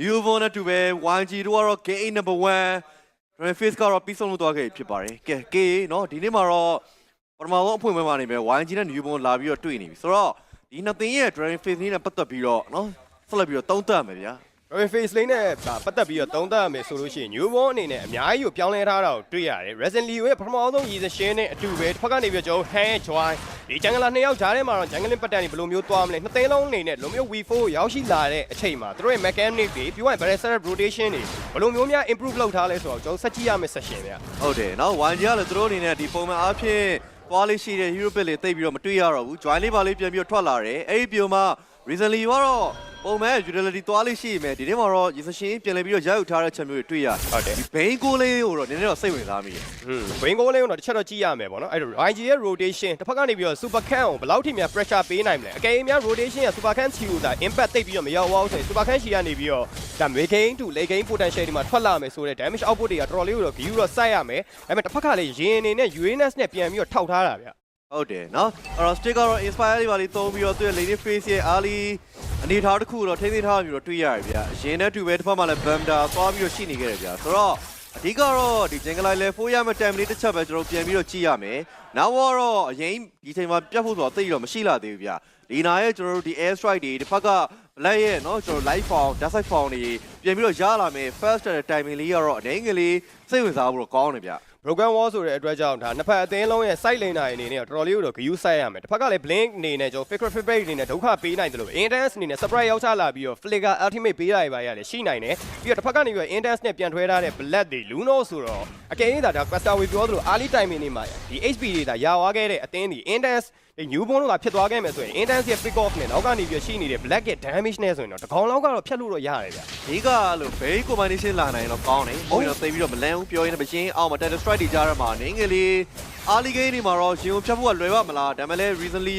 new born နဲ့တူပဲ YG တို့ကတော့ game number 1 Dragon Face ကတော့ပြီးဆုံးလို့သွားခဲ့ပြီဖြစ်ပါတယ်ကဲ K เนาะဒီနေ့မှာတော့ပထမဆုံးအဖွင့်ပွဲမှာနေပဲ YG နဲ့ new born လာပြီးတော့တွေ့နေပြီဆိုတော့ဒီနှစ်သင်းရဲ့ Dragon Face နဲ့ပတ်သက်ပြီးတော့เนาะဆက်လက်ပြီးတော့တုံးတက်မယ်ဗျာ Royal Face Lane နဲ့ပတ်သက်ပြီးတော့သုံးသပ်ရမယ်ဆိုလို့ရှိရင် New Born အနေနဲ့အများကြီးကိုပြောင်းလဲထားတာကိုတွေ့ရတယ်။ Resin Lee ရဲ့ပထမဆုံးရည်စရှင်းနဲ့အတူပဲတစ်ဖက်ကနေပြီးတော့ကျွန်တော် Hand Joy ဒီဂျန်ဂလာနှစ်ယောက်ကြားထဲမှာတော့ Jungling Pattern တွေဘယ်လိုမျိုးသွားမလဲ။နှစ်သိန်းလုံးအနေနဲ့လိုမျိုး V4 ရောက်ရှိလာတဲ့အချိန်မှာသူတို့ရဲ့ Mechanic တွေပြီးတော့ Bracer Rotation တွေဘယ်လိုမျိုးများ improve လုပ်ထားလဲဆိုတော့ကျွန်တော်စက်ကြည့်ရမယ့် session ဗျ။ဟုတ်တယ်နော်။ One ကြီးကလည်းသူတို့အနေနဲ့ဒီပုံမှန်အားဖြင့်သွားလေးရှိတဲ့ Hero Pit လေးတိတ်ပြီးတော့မတွေ့ရတော့ဘူး။ Joy လေးပါလေးပြန်ပြီးတော့ထွက်လာတယ်။အဲ့ဒီပြုံမှာ Resin Lee ကတော့ ပုံမှန် utility သွားလေးရှိမယ်ဒီနေ့မှာတော့ session ပြန်လည်ပြီးတော့ရယူထားတဲ့ချက်မျိုးတွေတွေ့ရတယ်ဟုတ်တယ်ဒီ bane ကိုလေးကိုတော့နည်းနည်းတော့စိတ်ဝင်စားမိတယ်ဟွန်း wing goal လေးကတော့တစ်ချက်တော့ကြည့်ရမယ်ပေါ့နော်အဲ့တော့ YG ရဲ့ rotation တစ်ဖက်ကနေပြီးတော့ super can ကိုဘယ်လောက်ထိများ pressure ပေးနိုင်မလဲအကယ်၍များ rotation ရဲ့ super can ချီကိုဒါ impact တိတ်ပြီးတော့မရောက်ဘူးဆိုရင် super can ချီကနေပြီးတော့ဒါ mid game to late game potential ဒီမှာထွက်လာမယ်ဆိုတဲ့ damage output တွေကတော်တော်လေးကိုတော့ view တော့စိုက်ရမယ်ဒါပေမဲ့တစ်ဖက်ကလည်းရင်အနေနဲ့ Uranus နဲ့ပြန်ပြီးတော့ထောက်ထားတာဗျ ဟုတ်တယ်เนาะအဲ့တော့ stick ကတော့ inspire လေးပါလေးသုံးပြီးတော့သူ့ရဲ့ lady face ရဲ့ early အနေထားတစ်ခုတော့ထိမ့်သိမ်းထားပြီးတော့တွေ့ရတယ်ဗျာအရင်နဲ့တူပဲတစ်ဖက်မှာလည်း bamda သွားပြီးတော့ရှိနေခဲ့တယ်ဗျာဆိုတော့အဓိကတော့ဒီ jungle line လဲ4ရမယ့် time လေးတစ်ချက်ပဲကျွန်တော်ပြန်ပြီးတော့ကြည့်ရမယ်နောက်တော့အရင်ဒီချိန်မှာပြတ်ဖို့ဆိုတော့သိတော့မရှိလာသေးဘူးဗျာလီနာရဲ့ကျွန်တော်တို့ဒီ air strike တွေတစ်ဖက်က black ရဲ့เนาะကျွန်တော် live form dark side form တွေပြန်ပြီးတော့ရလာမယ် first timing လေးကတော့အနေငယ်လေးစိတ်ဝင်စားဖို့တော့ကောင်းတယ်ဗျာ broken wall ဆိုတဲ့အတွက်ကြောင့်ဒါနှစ်ဖက်အသင်းလုံးရဲ့ site lane တွေအနေနဲ့တော်တော်လေးကိုတော့ view စိုက်ရမယ်တစ်ဖက်ကလည်း blink အနေနဲ့ကျွန်တော် flicker feedback အနေနဲ့ဒုက္ခပေးနိုင်တယ်လို့ intense အနေနဲ့ surprise ရောက်ချလာပြီးတော့ flicker ultimate ပေးတာတွေပါရတယ်ရှိနိုင်တယ်ပြီးတော့တစ်ဖက်ကနေပြီးတော့ intense နဲ့ပြန်ထွဲထားတဲ့ black တွေ luno ဆိုတော့အကယ်၍ဒါဒါ cluster ဝေပြောသလို early timing နေမှာဒီ HP တွေဒါရာဝါခဲ့တဲ့အသင်းဒီ intense ဒီ new born ကဖြစ်သွားခဲ့မယ်ဆိုရင် intense ရဲ့ pick off နဲ့နောက်ကနေပြီးရှိနေတဲ့ black ရဲ့ damage နဲ့ဆိုရင်တော့တကောင်လောက်ကတော့ဖြတ်လို့တော့ရတယ်ဗျဒီကလို့ very combination လာနိုင်တော့ကောင်းတယ်။ဘုံတော့သိပြီးတော့မလန်းဘူးပြောရင်းနဲ့မရှင်းအောင်မ Titan Strike တွေကြားရမှာနေငယ်လေး early game တွေမှာတော့ရှင်ကိုဖြတ်ဖို့ကလွယ်ပါမလားဒါပေမဲ့လည်း recently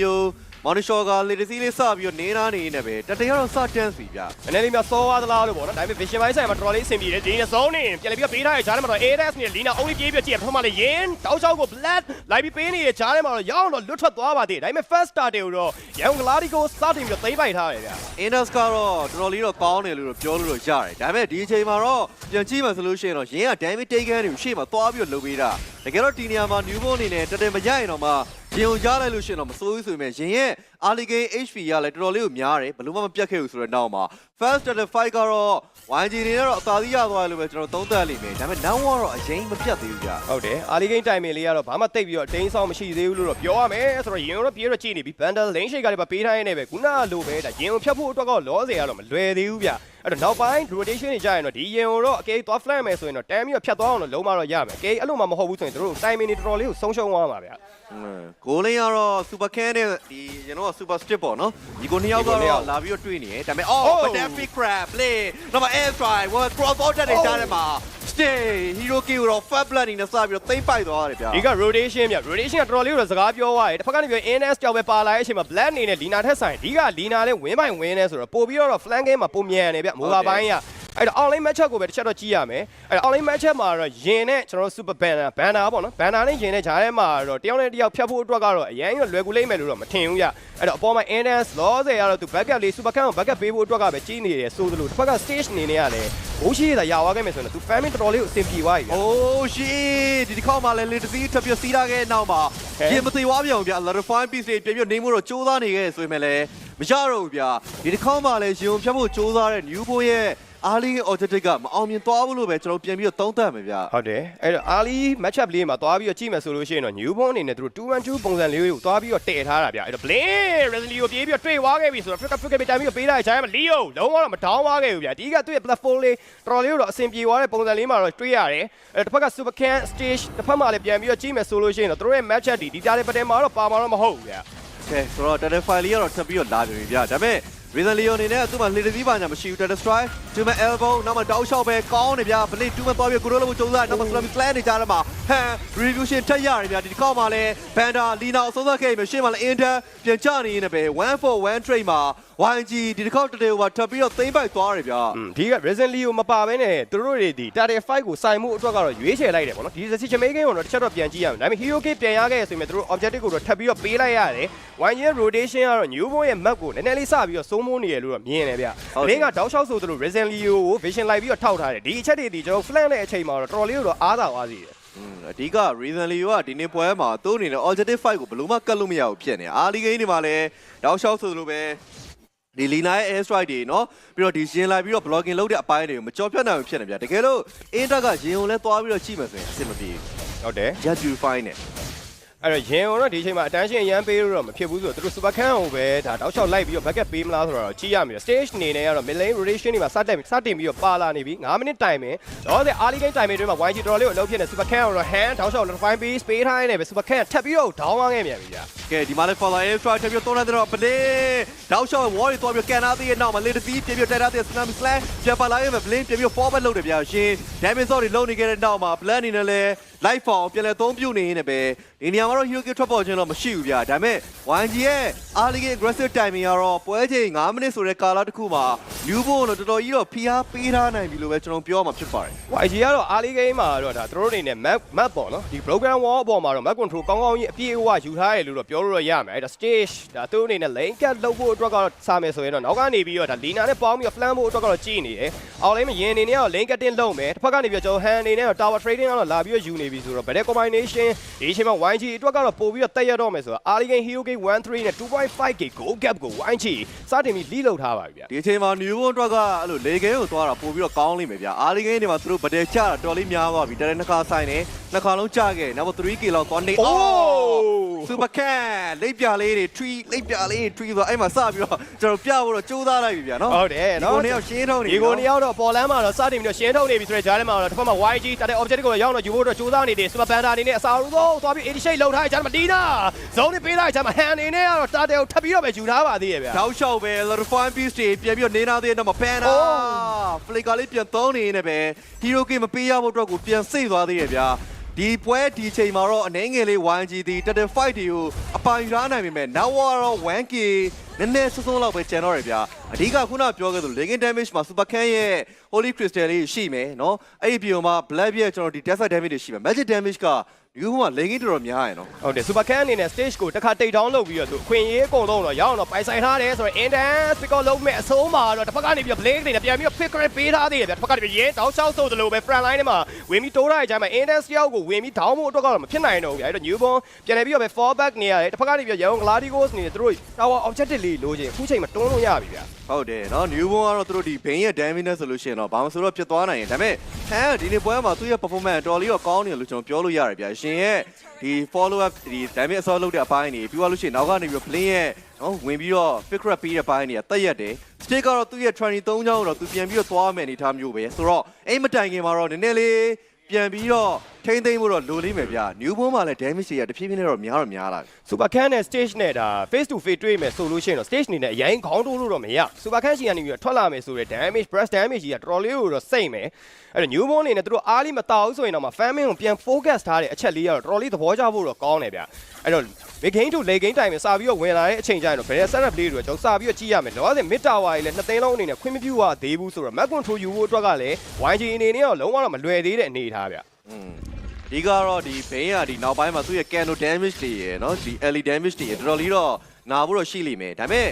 ယို Monishaw က legacy လေးစပြီးတော့နေနာနေနေပဲတတရတော့စတန်းစီဗျ။အနေလေးများစောသွားသလားလို့ပေါ့နော်။ဒါပေမဲ့ vision ပိုင်းဆိုင်မှာတော်တော်လေးအဆင်ပြေတယ်။ဒီနေ့ဇုံးနေပြန်လည်းပြီးတော့ပေးထားရဲ့ဂျားထဲမှာတော့ ADS နဲ့ Lina only ပြေးပြကြည့်ရပထမလေးရင်းတောက်ချောက်ကို blood လိုက်ပြီးပေးနေတဲ့ဂျားထဲမှာတော့ရောင်းတော့လွတ်ထွက်သွားပါသေးတယ်။ဒါပေမဲ့ first start တွေကိုတော့ရန်ကုန်ကလာဒီကိုစတင်ပြီးတော့သိမ့်ပိုက်ထားတယ်ဗျာ Indus ကတော့တော်တော်လေးတော့ကောင်းတယ်လို့တော့ပြောလို့တော့ရတယ်ဒါပေမဲ့ဒီအချိန်မှာတော့ပြန်ကြည့်မှဆိုလို့ရှိရင်တော့ရင်းက damage take ခံတွေကိုရှေ့မှာသွားပြီးတော့လုပ်ပေးတာတကယ်တော့ဒီနေရာမှာ newborn အနေနဲ့တက်တယ်မရရင်တော့မှ ရင်ကိုကြားလိုက်လို့ရှိရင်တော့မစိုးဘူးဆိုပေမဲ့ရင်ရဲ့ early game HP ကလည်းတော်တော်လေးကိုများတယ်ဘယ်လို့မှမပြတ်ခဲ့ဘူးဆိုတော့နောက်မှာ first starter fight ကတော့ YG နေနဲ့တော့အသာစီးရသွားတယ်လို့ပဲကျွန်တော်သုံးသပ်လိမ့်မယ်ဒါပေမဲ့ now ကတော့အရင်မပြတ်သေးဘူးကြာ။ဟုတ်တယ်။ early game timing လေးကတော့ဘာမှတိတ်ပြီးတော့အတင်းဆောင်မရှိသေးဘူးလို့တော့ပြောရမယ်။ဆိုတော့ရင်တော့ပြေးတော့ကြည့်နေပြီ bundle lane shake ကလည်းပေးထားရင်းနဲ့ပဲခုနကလိုပဲဒါရင်ကိုဖြတ်ဖို့အတွက်ကတော့လောစေရတော့မလွယ်သေးဘူးဗျ။ အဲ့တော့နောက်ပိုင်း rotation တွေကြာရင်တော့ဒီရင်ကိုတော့အကေသွား flank မယ်ဆိုရင်တော့တမ်းပြီးတော့ဖြတ်သွားအောင်လို့လုံးမတော့ရမယ်။အကေအဲ့လိုမှမဟုတ်ဘူးဆိုရင်တို့ timing တွေတော်တော်လေးကိုဆုံးရှုံးသွားမှာဗျ။ကိုလင်းကတော့ super can နဲ့ဒီကျွန်တော်က super strip ပေါ့နော်ဒီကိုနှစ်ယောက်ကတော့လာပြီးတော့တွေ့နေတယ်ဒါပေမဲ့ oh fantastic crab play နောက်မှာ air strike one cross order တွေကြားထဲမှာ stay hero kill တော့ fat blood နေနဲ့စပြီးတော့သိမ့်ပိုက်သွားတယ်ဗျာဒီက rotation ဗျ rotation ကတော်တော်လေးကိုစကားပြောသွားတယ်တစ်ဖက်ကနေပြီး NS ကြောက်ပဲပါလာတဲ့အချိန်မှာ black အနေနဲ့ Lina ထက်ဆိုင်ဒီက Lina လည်း win by win နဲ့ဆိုတော့ပို့ပြီးတော့ flank game မှာပုံမြန်တယ်ဗျမိုးပါပိုင်းက အဲ့တော့ online match up ကိုပဲတစ်ချက်တော့ကြည့်ရမယ်အဲ့တော့ online match up မှာတော့ယင်နဲ့ကျွန်တော်တို့ super banner banner ပေါ့နော် banner နဲ့ယင်နဲ့ဂျားထဲမှာတော့တယောက်နဲ့တယောက်ဖြတ်ဖို့အတွက်ကတော့အရင်ကလွယ်ကူလိမ့်မယ်လို့တော့မထင်ဘူးဗျအဲ့တော့အပေါ်မှာ NS လောဆယ်ကတော့သူ backup လေး super can ကို backup ပေးဖို့အတွက်ကပဲကြီးနေတယ်ဆိုသလိုတစ်ဖက်က stage အနေနဲ့ကလည်းဘိုးရှိရတာရာသွားခဲ့မယ်ဆိုရင်သူ famine တော်တော်လေးကိုအဆင်ပြေသွားပြီဗျ oh shit ဒီတစ်ခေါက်မှလည်းလေတစည်းထပ်ပြစီးလာခဲ့နောက်မှာဟဲ့ပြင်မသေးဝါပြောင်ဗျာ electrify piece တွေပြင်ပြနေမှုတော့စူးစမ်းနေခဲ့ဆိုရင်လည်းမရတော့ဘူးဗျာဒီတစ်ခေါက်မှလည်းရင်ဖြတ်ဖို့စူးစမ်းတဲ့ new boy ရဲ့ early objective ကမအောင်မြင်သွားဘူးလို့ပဲကျွန်တော်ပြန်ပြီးတော့သုံးသပ်မယ်ဗျာဟုတ်တယ်အဲ့တော့ early match up လေးမှာသွားပြီးတော့ကြည့်မယ်ဆိုလို့ရှိရင်တော့ newborn အနေနဲ့သူတို့212ပုံစံလေးကိုသွားပြီးတော့တည်ထားတာဗျအဲ့တော့ blink resident ကိုပြေးပြီးတော့တွေ့သွားခဲ့ပြီဆိုတော့ flicker flicker ပဲတိုင်ပြီးတော့ပေးလိုက်ချားမှာ leo လုံးဝတော့မတောင်းသွားခဲ့ဘူးဗျဒီကသူ့ရဲ့ platform လေးတော်တော်လေးတော့အဆင်ပြေသွားတဲ့ပုံစံလေးမှာတော့တွေ့ရတယ်အဲ့တစ်ဖက်က super can stage တစ်ဖက်မှာလည်းပြန်ပြီးတော့ကြည့်မယ်ဆိုလို့ရှိရင်တော့သူတို့ရဲ့ match up ဒီဒီကြားလေးပတဲမှာတော့ပါမှာတော့မဟုတ်ဘူးဗျကဲဆိုတော့ data file လေးကတော့ထပ်ပြီးတော့လာပြီဗျာဒါပေမဲ့ Reason Leo အနေနဲ့သူ့မှာ lead သီးပါညာမရှိဘူး data strike ဒီမှာ elbow နောက်မှာတောက်လျှောက်ပဲကောင်းနေဗျာ blade 2မှာသွားပြီးကိုရိုးလုံးကိုကျုံးစားနောက်မှာ slimy plan တွေကြားထဲမှာ ဟန် revolution ထက်ရတယ်ဗျာဒီတစ်ခေါက်မှာလဲဘန်ဒါလီနာအဆုံးသတ်ခဲ့ပြီရှေ့မှာလဲအင်တန်ပြန်ချနေရင်ပဲ1 for 1 trade မှာ YG ဒီတစ်ခေါက်တတေဟိုထပ်ပြီးတော့သိမ့်ပိုက်သွားတယ်ဗျာဒီက recently ကိုမပါဘဲနဲ့သူတို့တွေဒီ target fight ကိုစိုင်မှုအတွက်ကတော့ရွေးချယ်လိုက်တယ်ပေါ့နော်ဒီ decision making ကိုတော့တစ်ချက်တော့ပြန်ကြည့်ရမယ်ဒါပေမဲ့ hero kit ပြန်ရခဲ့ဆိုရင်သူတို့ objective ကိုတော့ထပ်ပြီးတော့ပေးလိုက်ရတယ် one year rotation ကတော့ new born ရဲ့ map ကိုနည်းနည်းလေးစပြီးတော့စိုးမိုးနေရလို့တော့မြင်တယ်ဗျအလင်းကတောက်လျှောက်ဆိုသူတို့ recently ကို vision လိုက်ပြီးတော့ထောက်ထားတယ်ဒီအချက်တွေဒီကျွန်တော် flank တဲ့အချိန်မှာတော့တော်တော်လေးတော့အားသာသွားစီတယ်อืม အဓိက reason လေးကဒီနေ့ပွဲမှာသူ့အနေနဲ့ objective fight ကိုဘယ်လို့မှကတ်လို့မရဘူးဖြစ်နေအာလီဂိမ်းတွေမှာလည်းတောက်လျှောက်ဆိုလိုပဲဒီလီနာရဲ့ air strike တွေเนาะပြီးတော့ဒီရင်လိုက်ပြီးတော့ blocking လုပ်တဲ့အပိုင်းတွေကိုမကြော်ဖြတ်နိုင်ဘူးဖြစ်နေဗျာတကယ်လို့အင်တက်ကရင်ကိုလည်းသွားပြီးတော့ကြည့်မယ်ဆိုရင်အဆင်မပြေ ဟုတ်တယ် ဘူး jet purify နဲ့ အဲ့တော့ရင်ကတော့ဒီအချိန်မှာ attention ရမ်းပေးလို့တော့မဖြစ်ဘူးဆိုတော့သူတို့ super can ကိုပဲဒါတောက်လျှောက်လိုက်ပြီးတော့ backup ပေးမလားဆိုတော့ကြည့်ရမယ် stage အနေနဲ့ကတော့ mid lane rotation တွေမှာစတင်စတင်ပြီးတော့ပါလာနေပြီ9မိနစ်တိုင်မယ်တော့တဲ့ early game တိုင်မယ်တွေမှာ YG တော်လေးကိုအလုပ်ဖြစ်နေ super can ကိုတော့ hand တောက်လျှောက် notify ပေး space ထားနေပဲ super can ထပ်ပြီးတော့ down သွားခဲ့ပြန်ပြီဗျာကဲဒီမှာလည်း follow air strike ထပ်ပြီးတော့တော့ပလေတောက်လျှောက် wall တွေသွားပြီးကန်နာသေးရဲ့နောက်မှာ little feet ပြပြတက်ထားတဲ့ tsunami slash ပြန်ပါလာရဲ့ blink ပြပြ forward လုပ်တယ်ဗျာရှင် damage တွေလုံနေခဲ့တဲ့နောက်မှာ plan အနေနဲ့လည်း light fall ပြန်လဲသုံးပြုတ်နေရင်လည်းပဲဒီနေရာမှာတော့ hero kit ထွက်ပေါ်ခြင်းတော့မရှိဘူးဗျာဒါပေမဲ့ YG ရဲ့ early game aggressive timing ကတော့ပွဲချိန်9မိနစ်ဆိုတဲ့ကာလတစ်ခုမှာ new ball တော့တော်တော်ကြီးတော့ဖိအားပေးထားနိုင်ပြီလို့ပဲကျွန်တော်ပြောမှာဖြစ်ပါတယ် YG ကတော့ early game မှာတော့ဒါသူတို့အနေနဲ့ map map ပေါ့နော်ဒီ broken wall အပေါ်မှာတော့ map control ကောင်းကောင်းကြီးအပြည့်အဝယူထားရလို့တော့ပြောလို့တော့ရမယ်အဲ့ဒါ stage ဒါသူတို့အနေနဲ့ lane cut လုပ်ဖို့အတွက်ကတော့စားမယ်ဆိုရင်တော့နောက်ကနေပြီးတော့ဒါ Lina နဲ့ပေါင်းပြီးတော့ flank ဖို့အတွက်ကတော့ကြည့်နေတယ်အောက် lane မှာရင်အနေနဲ့ကတော့ lane cutting လုပ်မယ်တစ်ဖက်ကနေပြီးတော့ကျွန်တော် hand အနေနဲ့တော့ tower trading ကတော့လာပြီးတော့ယူနေပြီဆိုတော့ better combination ဒီအချိန်မှာ YG အတွက်ကတော့ပို့ပြီးတော့တက်ရတော့မယ်ဆိုတော့ early game hero game 1-3နဲ့ 2.5k goal gap ကို YG စတင်ပြီး lead လုပ်ထားပါပြီဗျာဒီအချိန်မှာ new ball အတွက်ကအဲ့လိုလေကင်းကိုသွားတာပို့ပြီးတော့ကောင်းလိမ့်မယ်ဗျာ early game တွေမှာသူတို့ဗဒယ်ချတာတော်လေးများသွားပြီတရနှစ်ခါဆိုင်နေနှစ်ခါလုံးချခဲ့နောက် 3k လောက်သွားနေအိုး စူပါကန်လိပ်ပြလေးတွေ tree လိပ်ပြလေးတွေ tree ဆိုအဲ့မှာစပြီးတော့ကျွန်တော်ပြဖို့တော့ကြိုးစားလိုက်ပြီဗျာနော်ဟုတ်တယ်နော်ဒီကိုနေရောက်ရှင်းထုံးနေဒီကိုနေရောက်တော့ပေါ်လမ်းမှာတော့စတင်ပြီးတော့ရှင်းထုတ်နေပြီဆိုတဲ့ဂျားထဲမှာတော့တစ်ဖက်မှာ YG တာတဲ့ objective ကိုရောက်တော့ယူဖို့တော့ကြိုးစားနေတယ် super panda အနေနဲ့အစာရူသောသွားပြီး 80 shade လောက်ထားတဲ့ဂျားထဲမှာဒီနာဇုံးနဲ့ပေးလိုက်ဂျားမှာ hand အနေနဲ့ကတော့တာတဲ့ကိုထပ်ပြီးတော့ပဲယူထားပါသေးရဲ့ဗျာတောက်လျှောက်ပဲ lot fine piece တွေပြန်ပြီးတော့နေနာသေးတဲ့တော့မပန်တာ flicker လေးပြန်သုံးနေနေပဲ hero game မပေးရဖို့အတွက်ကိုပြန်စိတ်သွားသေးရဲ့ဗျာ ဒီပွဲဒီချိန်မှာတော့အနေငယ်လေး YG ဒီတက်တဲ့ fight တွေကိုအပိုင်ရနိုင်ပေမဲ့နောက်ကတော့ 1k နည်းနည်းစွန်းစွန်းလောက်ပဲကျန်တော့ရဗျာ အဓိကခုနပြောခဲ့သလို legend damage မှာ super can ရဲ့ holy crystal လေးရှိမယ်နော်အဲ့ဒီပြီးတော့မှ black ရဲ့ကျွန်တော်ဒီ desert damage တွေရှိမယ် magic damage ကဒီခုမှ legend တော်တော်များရယ်နော်ဟုတ်တယ် super can အနေနဲ့ stage ကိုတစ်ခါတိတ် down လုပ်ပြီးတော့သူအခွင့်အရေးအကုန်လုံးတော့ရအောင်တော့ပိုင်ဆိုင်ထားတယ်ဆိုတော့ intense pick up လုပ်မဲ့အဆုံးမှာတော့တစ်ဖက်ကနေပြီးတော့ blade တွေနဲ့ပြန်ပြီးတော့ pick up ပေးထားသေးတယ်ဗျာတစ်ဖက်ကနေပြီးရဲတောက်ချောက်ဆိုသလိုပဲ front line ထဲမှာဝင်ပြီးတိုးထားတဲ့အချိန်မှာ intense တယောက်ကိုဝင်ပြီး down ဖို့အတွက်ကတော့မဖြစ်နိုင်တော့ဘူးဗျာအဲ့တော့ newborn ပြန်လည်ပြီးတော့ပဲ fall back နေရတယ်တစ်ဖက်ကနေပြီးတော့ young gladigos အနေနဲ့သူတို့ tower objective လေးလိုချင်အခုချိန်မှာတွန်းလို့ရပြီဗျာ ဟုတ်တယ်နော် new born ကတော့သူတို့ဒီ bane ရဲ့ damage နဲ့ဆိုလို့ရှိရင်တော့ဘာမှဆိုတော့ဖြစ်သွားနိုင်တယ်ဒါပေမဲ့ဟန်ဒီနေ့ပွဲမှာသူ့ရဲ့ performance တော်တော်လေးတော့ကောင်းတယ်လို့ကျွန်တော်ပြောလို့ရတယ်ဗျာရှင်ရဲ့ဒီ follow up ဒီ damage assault လုပ်တဲ့အပိုင်းတွေပြီးသွားလို့ရှိရင်နောက်ကနေပြီးတော့ play ရဲ့နော်ဝင်ပြီးတော့ pick up ပေးတဲ့ပိုင်းတွေကတက်ရက်တယ် stick ကတော့သူ့ရဲ့ training 3ချောင်းတော့သူပြန်ပြီးတော့သွားမယ်အနေထားမျိုးပဲဆိုတော့အဲ့မတိုင်ခင်မှာတော့နည်းနည်းလေးပြန်ပြီးတော့ထိမ့်သိမ့်ဖို့တော့လိုလိမ့်မယ်ဗျာ new born မှာလည်း damage တွေကတဖြည်းဖြည်းနဲ့တော့များတော့များလာတယ် super can နဲ့ stage နဲ့ဒါ face to face တွေ့မယ်ဆိုလို့ရှိရင်တော့ stage အနေနဲ့အရင်ခေါင်းတိုးလို့တော့မရ super can ရှိကနေပြီးတော့ထွက်လာမယ်ဆိုတဲ့ damage breast damage ကြီးကတော်တော်လေးကိုတော့စိတ်မယ်အဲ့တော့ new born အနေနဲ့သူတို့အားလေးမတောက်ဘူးဆိုရင်တော့မှ fan main ကိုပြန် focus ထားတဲ့အချက်လေးကတော့တော်တော်လေးသဘောကျဖို့တော့ကောင်းတယ်ဗျအဲ့တော့ mid game to late game time မှာစာပြီးတော့ဝင်လာတဲ့အချိန်ကျရင်တော့ဘယ် setup လေးတွေတော့ကျွန်တော်စာပြီးတော့ကြည့်ရမယ်လောဆယ် mid tower ကြီးလည်းနှစ်သိန်းလုံးအနေနဲ့ခွင့်မပြုရသေးဘူးဆိုတော့ map control ယူဖို့အတွက်ကလည်း YG အနေနဲ့တော့လုံးဝတော့မလွယ်သေးတဲ့အနေအထားဗျอืม ဒီကတော့ဒီဘိန်းကဒီနောက်ပိုင်းမှာသူ့ရဲ့ cano damage တွေရယ်နော်ဒီ early damage တွေရယ်တော်တော်လေးတော့နာဖို့တော့ရှိလိမ့်မယ်ဒါပေမဲ့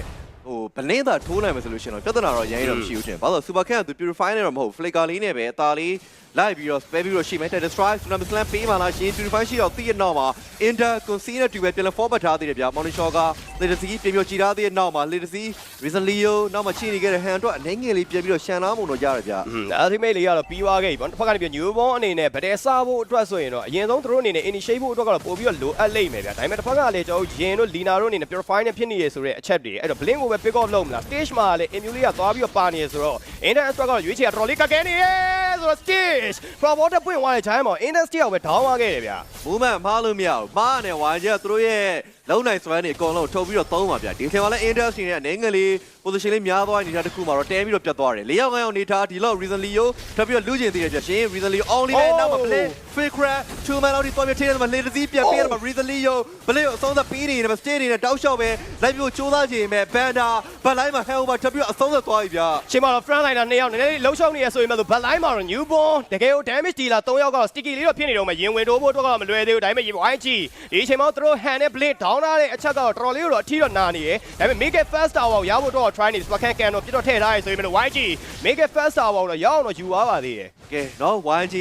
ဟိုဘလင်းသာထိုးနိုင်မယ်ဆိုလို့ရှိရင်တော့ပြဿနာတော့ရရင်တော့မရှိဘူးထင်ဘာလို့ super cat ကသူ purify နဲ့တော့မဟုတ် flicker လေးနဲ့ပဲအသာလေးလိုက်ပြီးတော့ spare ပြီးတော့ရှိမယ် destroy tsunami slam ပေးမှလားရှင် purify ရှိတော့တည့်ရနောက်မှာ inter concede တူပဲပြန်လဲ forward ထားသေးတယ်ဗျာ monitor က literacy ပြင်ပြကြည်ထားသေးတဲ့နောက်မှာ literacy reason leo နောက်မှာချိန်နေခဲ့တဲ့ hand အတွက်အနေငယ်လေးပြန်ပြီးတော့ရှန်လာမှုတော့ရတယ်ဗျာอืม ultimate လေးကတော့ပြီးသွားခဲ့ပြီပေါ့တစ်ဖက်ကနေပြီး new born အနေနဲ့ဗတဲ့စားဖို့အတွက်ဆိုရင်တော့အရင်ဆုံးသူတို့အနေနဲ့ initiate ဖို့အတွက်ကတော့ပို့ပြီးတော့လိုအပ်လိမ့်မယ်ဗျာဒါပေမဲ့တစ်ဖက်ကလည်းကျွန်တော်တို့ယင်တို့ lina တို့အနေနဲ့ purify နဲ့ဖြစ်နေရဆိုတဲ့အချက်တွေအဲ့တော့ blink ကိုပဲ pick off လုပ်မလား stage မှာလည်း emulate ကသွားပြီးတော့ပါနေရဆိုတော့ internet ကတော့ရွေးချယ်ကတော်တော်လေးကကဲနေရဲ ဆိုတော့ stage promoter ပွင့်သွားတဲ့ time မှာ internet တယောက်ပဲ down သွားခဲ့တယ်ဗျာ movement မှားလို့မရဘူးမှားနေဝိုင်းကျသူတို့ရဲ့ လုံးနိုင်စွမ်းနေအကုန်လုံးထုတ်ပြီးတော့သုံးပါဗျာဒီအချိန်မှာလည်း industry နဲ့အနေငယ်လေး position လေးများသွားတဲ့အနေထားတစ်ခုမှာတော့တဲပြီးတော့ပြတ်သွားတယ်၄ယောက်၅ယောက်နေထားဒီလောက် recently ကိုထပ်ပြီးတော့လူကျင်သေးတယ်ဗျာရှင် recently only နဲ့နောက်မှာ play fake crack two man လောက်ဒီတော့ပြထင်းတယ်မှာလေတစည်းပြန်ပေးတယ်မှာ recently ကို play ကိုအဆုံးသတ်ပြီးနေတယ်မှာ stay နေတယ်တောက်လျှောက်ပဲလိုက်ပြီးစူးစမ်းချင်မဲ့ banda ဘတ်လိုက်မှာ hand over ထပ်ပြီးတော့အဆုံးသတ်သွားပြီဗျာရှင်မာတော့ front liner နှစ်ယောက်နည်းနည်းလေးလှုပ်ရှုပ်နေရဆိုရင်မဲ့ဆို back line မှာတော့ newborn တကယ်ကို damage dealer 3ယောက်ကတော့ sticky လေးတော့ဖြစ်နေတော့မှရင်ဝင်တိုးဖို့တော့ကမလွယ်သေးဘူးဒါပေမဲ့ YG ဒီအချိန်မှာသူတို့ hand နဲ့ blade down ထားတဲ့အချက်ကတော့တော်တော်လေးတော့အထီးတော့နာနေရယ်ဒါပေမဲ့ make it fast tower ကိုရဖို့တော့ try နေ spark can တော့ပြတ်တော့ထည့်ထားရဆိုရင်မဲ့ YG make it fast tower တော့ရအောင်တော့ယူသွားပါသေးတယ်ကဲနော် YG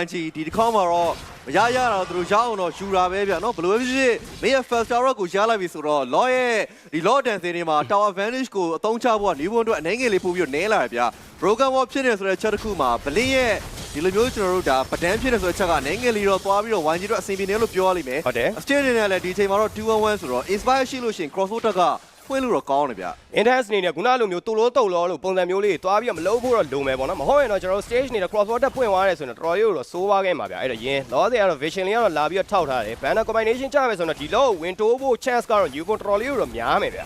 YG ဒီတစ်ခေါက်မှာတော့မရရတော့သူတို့ရအောင်တော့ယူတာပဲဗျာနော်ဘယ်လိုပဲဖြစ်ဖြစ်မင်းရဲ့ first tower ကိုရလိုက်ပြီဆိုတော့ law ရဲ့ဒီ law dance တွေမှာ tower advantage ကိုအသုံးချဖို့ကနေဘုံတို့အနေငယ်လေးပို့ပြီးတော့နဲလာတယ်ဗျာ broken wall ဖြစ်နေဆိုတဲ့ချက်တစ်ခုမှာဘလင်းရဲ့ ဒီလိုမျိုးကျွန်တော်တို့ဒါပဒန်းဖြစ်နေဆိုတဲ့ချက်ကအနေငယ်လေးတော့သွားပြီးတော့ YG တို့အဆင်ပြေနေလို့ပြောရလိမ့်မယ်ဟုတ်တယ် state နေနဲ့လည်းဒီချိန်မှာတော့211ဆိုတော့ inspire ရှိလို့ရှိရင် crossover ကဖွင့်လို့တော့ကောင်းတယ်ဗျာ intense အနေနဲ့ခုနလိုမျိုးတူလို့တုတ်လို့လို့ပုံစံမျိုးလေးတွားပြီးတော့မလုပ်ဖို့တော့လုံမယ်ပေါ့နော်မဟုတ်ရင်တော့ကျွန်တော်တို့ stage အနေနဲ့ crossword တက်ပွင့်သွားတယ်ဆိုရင်တော့တော်တော်လေးတော့စိုးသွားခဲ့မှာဗျအဲ့တော့ယင်း loss တွေကတော့ vision လေးကတော့လာပြီးတော့ထောက်ထားတယ် banner combination ကြမယ်ဆိုတော့ဒီလောကို win တိုးဖို့ chance ကတော့ new တော်တော်လေးတော့များမယ်ဗျ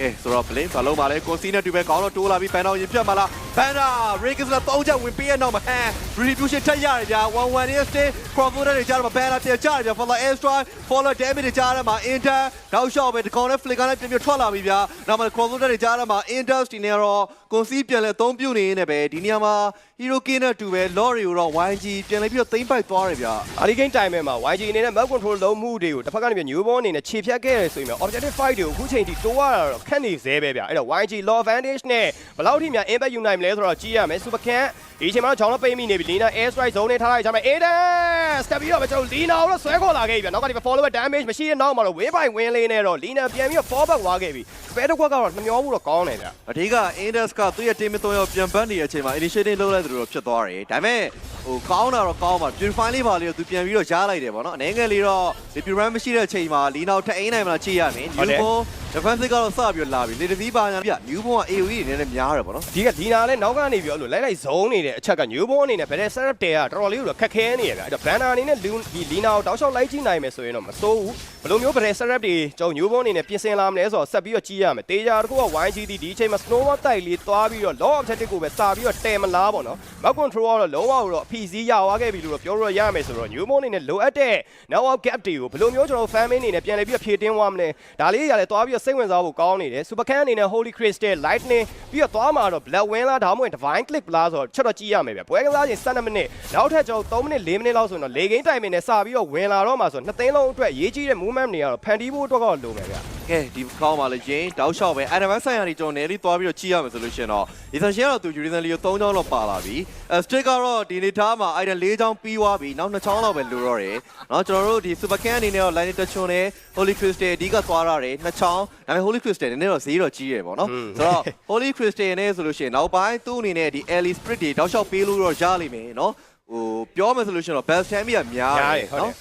ကဲဆိုတော့ blame ဘာလုံးပါလဲကိုစီနဲ့တူပဲကောင်းတော့တိုးလာပြီးဘန်တော့ရင်ပြတ်မလားဘန်ဒါ Riggins လာသုံးချက်ဝင်ပေးရတော့မဟန် retribution ထက်ရတယ်ဗျာ11 years stay crossover တွေကြားမှာဘန်ဒါပြန်ကြရတယ်ဗျာ follow air strike follow damage တွေကြားရမှာ inter တောက်လျှောက်ပဲဒီကောင်နဲ့ flicker နဲ့ပြန်ပြန်ထွက်လာပြီဗျာနောက်မှာ crossover တွေကြားရမှာ industry နဲ့တော့ကိုစီပြန်လဲအသုံးပြုနေနေပဲဒီနေရာမှာ hero king နဲ့တူပဲ lorry ကိုတော့ YG ပြန်လဲပြီးတော့သိမ့်ပိုက်သွားတယ်ဗျာအာဒီဂိမ်းတိုင်မဲ့မှာ YG အနေနဲ့ map control လုံးမှုတွေကိုတစ်ဖက်ကနေပြ new born အနေနဲ့ခြေဖြတ်ခဲ့ရဆိုရင် objective fight တွေကိုအခုချိန်ထိတိုးရတာတော့ခက်နေသေးပဲဗျအဲ့တော့ YG law advantage နဲ့ဘယ်လောက်ထိများ impact ယူနိုင်မလဲဆိုတော့ကြည့်ရမယ် super can ဒီအချိန်မှာတော့ဂျောင်းတော့ပိတ်မိနေပြီ Lina air strike zone နဲ့ထားလိုက်ကြမယ် Aiden step ပြီးတော့ကျွန်တော် Lina ကိုတော့ဆွဲခေါ်လာခဲ့ပြီဗျနောက်ကဒီ follower damage မရှိတဲ့နောက်မှာတော့ win by win လေးနဲ့တော့ Lina ပြန်ပြီးတော့ fall back သွားခဲ့ပြီဘယ်တစ်ခွက်ကတော့နှမျောမှုတော့ကောင်းတယ်ဗျအဓိက Index ကသူ့ရဲ့ team 3ယောက်ပြန်ပတ်နေတဲ့အချိန်မှာ initiative လုပ်လိုက်သလိုတော့ဖြစ်သွားတယ်ဒါပေမဲ့ဟိုကောင်းတာတော့ကောင်းပါ purify လေးပါလေးတော့သူပြန်ပြီးတော့ရားလိုက်တယ်ဗောနော်အနေငယ်လေးတော့ဒီ purify မရှိတဲ့အချိန်မှာလီနောက်ထအိန်းနိုင်မလားကြည့်ရမယ်ဟုတ်တယ် newborn defensive ကတော့စပြီးတော့လာပြီလေတစည်းပါညာပြ newborn က AOE တွေနည်းနည်းများတယ်ဗောနော်ဒီကဒီနာလည်းနောက်ကနေပြီးတော့လို့လိုက်လိုက်ဇုံနေတဲ့အချက်က new born အနေနဲ့ဘယ်တဲ့ setup တဲကတော်တော်လေးကိုတော့ခက်ခဲနေရဗျအဲ့တော့ banner အနေနဲ့လူဒီ Lina ကိုတောက်လျှောက်လိုက်ကြည့်နိုင်မယ်ဆိုရင်တော့မစိုးဘူးဘယ်လိုမျိုးဘယ်တဲ့ setup တွေကျွန်တော် new born အနေနဲ့ပြင်ဆင်လာမလဲဆိုတော့ဆက်ပြီးတော့ကြည့်ရမယ်တေးကြတခုက YGD ဒီအချိန်မှာ snowball တိုက်လေးသွားပြီးတော့ low objective ကိုပဲစာပြီးတော့တဲမလားပေါ့နော် map control ကတော့လုံးဝတော့အဖီစီးရသွားခဲ့ပြီလို့တော့ပြောလို့ရမယ်ဆိုတော့ new born အနေနဲ့လိုအပ်တဲ့ now gap တွေကိုဘယ်လိုမျိုးကျွန်တော် fan main အနေနဲ့ပြန်လည်ပြီးတော့ဖြည့်တင်းသွားမလဲဒါလေးရလဲသွားပြီးတော့စိတ်ဝင်စားဖို့ကောင်းနေတယ် super can အနေနဲ့ holy crystal lightning ပြီးတော့သွားမှာတော့ black win လားဒါမှမဟုတ် divine click လားဆိုတော့ချက်တော့ကြည့်ရမယ်ဗျပွဲကစားချိန်12မိနစ်နောက်ထပ်ကျွန်တော်3မိနစ်4မိနစ်လောက်ဆိုရင်တော့လေကိန်းတိုင်မင်နဲ့စပြီးတော့ဝင်လာတော့မှာဆိုတော့နှစ်သိန်းလုံးအတွက်ရေးကြီးတဲ့ movement တွေကတော့ဖန်တီးဖို့အတွက်ကတော့လိုမယ်ဗျ ကဲဒီကောင်းပါလေရင်တောက်လျှောက်ပဲအန်ဒမန်ဆိုင်ရာကြီးကျွန်တော်နယ်လေးသွားပြီးတော့ကြည့်ရမယ်ဆိုလို့ရှင်တော့ဒီဆန်ရှင်ကတော့သူယူရီဇန်လီကို3ချောင်းလောက်ပါလာပြီအစတစ်ကတော့ဒီနေသားမှာအိုင်ဒန်4ချောင်းပြီးွားပြီနောက်2ချောင်းလောက်ပဲလိုတော့တယ်နော်ကျွန်တော်တို့ဒီစူပါကန်အနေနဲ့တော့ line တက်ချွန်နဲ့ Holy Crystal အဓိကသွားရတယ်2ချောင်းဒါပေမဲ့ Holy Crystal နည်းနည်းတော့ဈေးတော့ကြီးရယ်ပေါ့နော်ဆိုတော့ Holy Crystal နဲ့ဆိုလို့ရှင်နောက်ပိုင်းသူ့အနေနဲ့ဒီ Ellie Spirit တွေတောက်လျှောက်ပေးလို့တော့ရလိမ့်မယ်နော်ဟိုပြောမယ်ဆိုလို့ရှင်တော့ best time ကြီးကများတယ်နော်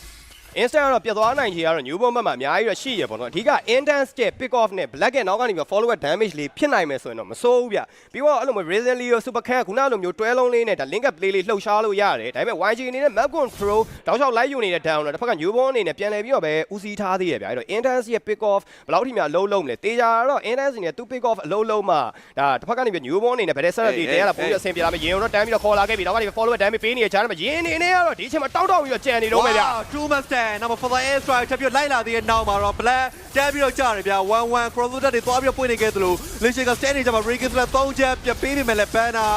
instant ကတော့ပြတ်သွားနိုင်ခြေကတော့ new bomb ဘက်မှာအများကြီးတော့ရှိရပေါ့နော်အဓိက intense တဲ့ pick off နဲ့ black ရဲ့နောက်ကနေပြီး follower damage လေးဖြစ်နိုင်မယ်ဆိုရင်တော့မစိုးဘူးဗျပြီးတော့အဲ့လိုမျိုး reason လေးရော super can ခုနလိုမျိုးတွဲလုံးလေးနဲ့ဒါ link up play လေးလှုပ်ရှားလို့ရတယ်ဒါပေမဲ့ YG အနေနဲ့ map control တောက်လျှောက် live ယူနေတဲ့ down တော့တစ်ဖက်က new bomb အနေနဲ့ပြန်လည်ပြီးတော့ပဲဦးစီးထားသေးရဗျအဲ့တော့ intense ရဲ့ pick off ဘယ်လောက်ထိများအလုံးလုံးလဲတေချာတော့ intense နဲ့သူ pick off အလုံးလုံးမှာဒါတစ်ဖက်ကနေပြီး new bomb အနေနဲ့ဗတဲ့ setup တွေတဲရတာပိုပြီးအဆင်ပြေလာမယ်ရင်တော့တန်းပြီးတော့ခေါ်လာခဲ့ပြီနောက်ကနေ follower damage ပေးနေကြတယ်မှာရင်နေနေကတော့ဒီအချိန်မှာတောက်တောက်ပြီးတော့ကြံနေတော့မယ်ဗျ2 master number for the air strike ထပ်ပြီးလိုက်လာသေးတဲ့နောက်မှာတော့ black တက်ပြီးတော့ကြာတယ်ဗျာ11 cross loader တွေသွားပြီးတော့ပွင့်နေခဲ့သလို lynch က stand နေကြမှာ Riggins လည်း3ချက်ပြပေးနေမယ်လဲ banner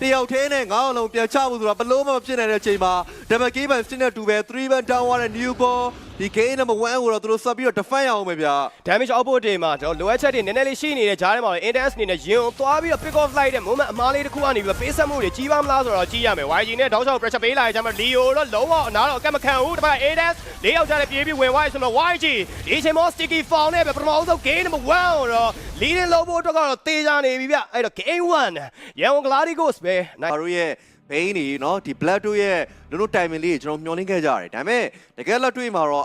တယောက်သေးနဲ့ငါးအောင်လုံးပြန်ချဖို့ဆိုတာဘလို့မှမဖြစ်နိုင်တဲ့အချိန်မှာ double game ပဲ still နဲ့တူပဲ3 ban down ရတဲ့ new ball ဒီ game number 1ကိုတော့သူတို့ဆက်ပြီးတော့ defend ရအောင်ပဲဗျာ damage output တွေမှာကျွန်တော်လိုအပ်ချက်တွေနည်းနည်းလေးရှိနေတဲ့ဂျားထဲမှာတော့ intense အနေနဲ့ရင်ကိုသွားပြီးတော့ pick off လိုက်တဲ့ moment အမားလေးတစ်ခုကနေပြီးတော့ပေးဆက်မှုတွေကြီးပါမလားဆိုတော့ကြီးရမယ် YG နဲ့တောက်ချောက် pressure ပေးလာကြမှာ Leo တော့လုံးဝအနားတော့အကက်မခံဘူးတပတ် intense လေးယောက်ကြားနဲ့ပြေးပြီးဝင်သွားရဆိုတော့ YG ဒီအချိန်မှာ sticky fall နဲ့ပဲပထမဦးဆုံး game number 1ကိုတော့ leading လုပ်ဖို့အတွက်ကတော့တေးကြနေပြီဗျအဲ့တော့ game 1ရန်ကုန် Gladiators ပဲ ငါတို့ရဲ့ဘိန်းနေเนาะဒီ black တို့ရဲ့လူတို့ timing လေးကိုကျွန်တော်မျှော်လင့်ခဲ့ကြရတယ်ဒါပေမဲ့တကယ်လက်တွေ့မှာတော့